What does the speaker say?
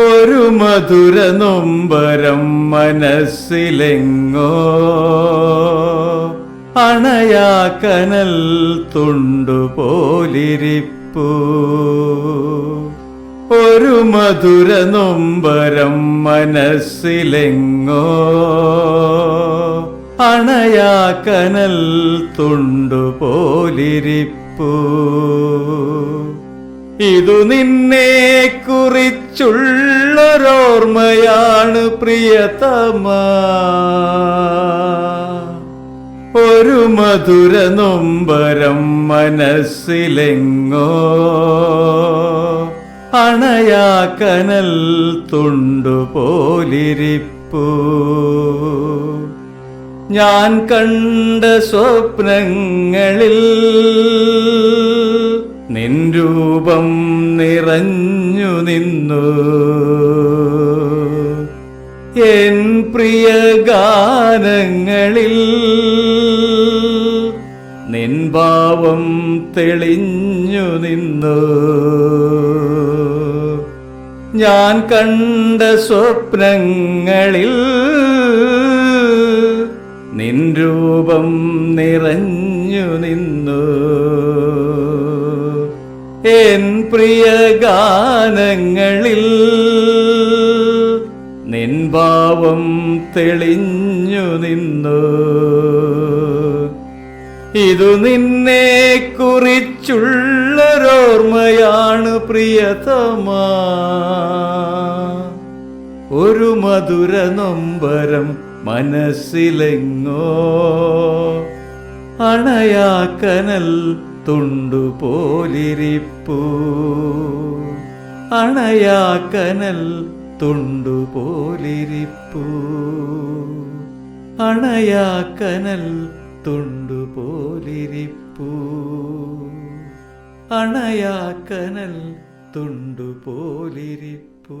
ഒരു മധുര നൊമ്പരം മനസ്സിലെങ്ങോ. അണയാ കനൽ തുണ്ടുപോലിരിപ്പൂ. ഒരു മധുര നൊമ്പരം മനസ്സിലെങ്ങോ. അണയാ കനൽ തുണ്ടുപോലിരിപ്പൂ. ഇതു നിന്നെ കുറിച്ചുള്ളൊരോർമ്മയാണ് പ്രിയതമ. ഒരു മധുര നൊമ്പരം മനസ്സിലെങ്ങോ അണയാ കനൽ തുണ്ടുപോലിരിപ്പൂ. ഞാൻ കണ്ട സ്വപ്നങ്ങളിൽ രൂപം നിറഞ്ഞു നിന്നു. എൻ പ്രിയ ഗാനങ്ങളിൽ നിൻഭാവം തെളിഞ്ഞു നിന്നു. ഞാൻ കണ്ട സ്വപ്നങ്ങളിൽ നിൻ രൂപം നിറഞ്ഞു നിന്നു. എൻ പ്രിയ ഗാനങ്ങളിൽ നിൻഭാവം തെളിഞ്ഞു നിന്നു. ഇതു നിന്നെ കുറിച്ചുള്ളൊരോർമ്മയാണ് പ്രിയതമാ. ഒരു മധുര നൊമ്പരം മനസ്സിലെങ്ങോ അണയാ കനൽ തുണ്ടുപോലിരിപ്പൂ. അണയാക്കനൽ കനൽ തുണ്ടുപോലിരിപ്പൂ. അണയാക്കനൽ കനൽ തുണ്ടുപോലിരിപ്പൂ. അണയാക്കനൽ കനൽ തുണ്ടുപോലിരിപ്പൂ.